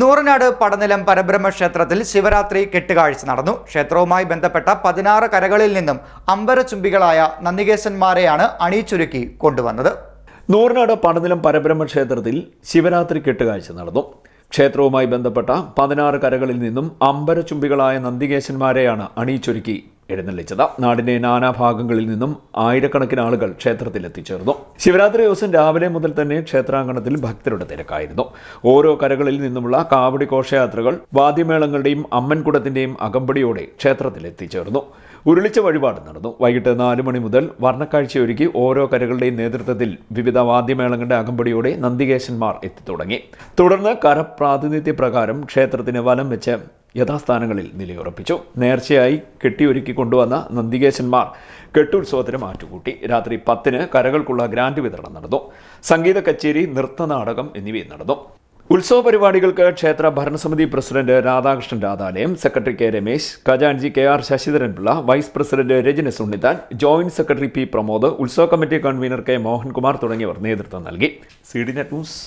നൂറനാട് പടനിലം പരബ്രഹ്മ ക്ഷേത്രത്തിൽ ശിവരാത്രി കെട്ടുകാഴ്ച നടന്നു. ക്ഷേത്രവുമായി ബന്ധപ്പെട്ട പതിനാറ് കരകളിൽ നിന്നും അമ്പരചുംബികളായ നന്ദികേശന്മാരെയാണ് അണിയിച്ചൊരുക്കി കൊണ്ടുവന്നത്. നൂറിനാട് പടനിലം പരബ്രഹ്മ ക്ഷേത്രത്തിൽ ശിവരാത്രി കെട്ടുകാഴ്ച നടന്നു. ക്ഷേത്രവുമായി ബന്ധപ്പെട്ട പതിനാറ് കരകളിൽ നിന്നും അമ്പരചുംബികളായ നന്ദികേശന്മാരെയാണ് അണിയിച്ചൊരുക്കി എഴുന്നള്ളിച്ചത്. നാടിന്റെ നാനാഭാഗങ്ങളിൽ നിന്നും ആയിരക്കണക്കിന് ആളുകൾ ക്ഷേത്രത്തിൽ എത്തിച്ചേർന്നു. ശിവരാത്രി ദിവസം രാവിലെ മുതൽ തന്നെ ക്ഷേത്രാങ്കണത്തിൽ ഭക്തരുടെ തിരക്കായിരുന്നു. ഓരോ കരകളിൽ നിന്നുമുള്ള കാവടി ഘോഷയാത്രകൾ വാദ്യമേളങ്ങളുടെയും അമ്മൻകുടത്തിന്റെയും അകമ്പടിയോടെ ക്ഷേത്രത്തിൽ എത്തിച്ചേർന്നു. ഉരുളിച്ച വഴിപാട് നടന്നു. വൈകിട്ട് നാല് മണി മുതൽ വർണക്കാഴ്ചയൊരുക്കി ഓരോ കരകളുടെയും നേതൃത്വത്തിൽ വിവിധ വാദ്യമേളങ്ങളുടെ അകമ്പടിയോടെ നന്ദികേശന്മാർ എത്തിത്തുടങ്ങി. തുടർന്ന് കരപ്രാതിനിധ്യ പ്രകാരം ക്ഷേത്രത്തിന് വലം വെച്ച് യഥാസ്ഥാനങ്ങളിൽ നിലയുറപ്പിച്ചു. നേർച്ചയായി കെട്ടിയൊരുക്കി കൊണ്ടുവന്ന നന്ദികേശന്മാർ കെട്ടുത്സവത്തിന് മാറ്റുകൂട്ടി. രാത്രി പത്തിന് കരകൾക്കുള്ള ഗ്രാൻഡ് വിതരണം നടന്നു. സംഗീത കച്ചേരി നൃത്തനാടകം എന്നിവയും നടന്നു. ഉത്സവ പരിപാടികൾക്ക് ക്ഷേത്ര ഭരണസമിതി president Radhakrishnan Radhalayam secretary K Ramesh ഖജാൻജി K R Sasidharan Pillai vice president Rajana Unnithan joint secretary P Pramod ഉത്സവ കമ്മിറ്റി കൺവീനർ കെ മോഹൻകുമാർ തുടങ്ങിയവർ നേതൃത്വം നൽകി. C D net news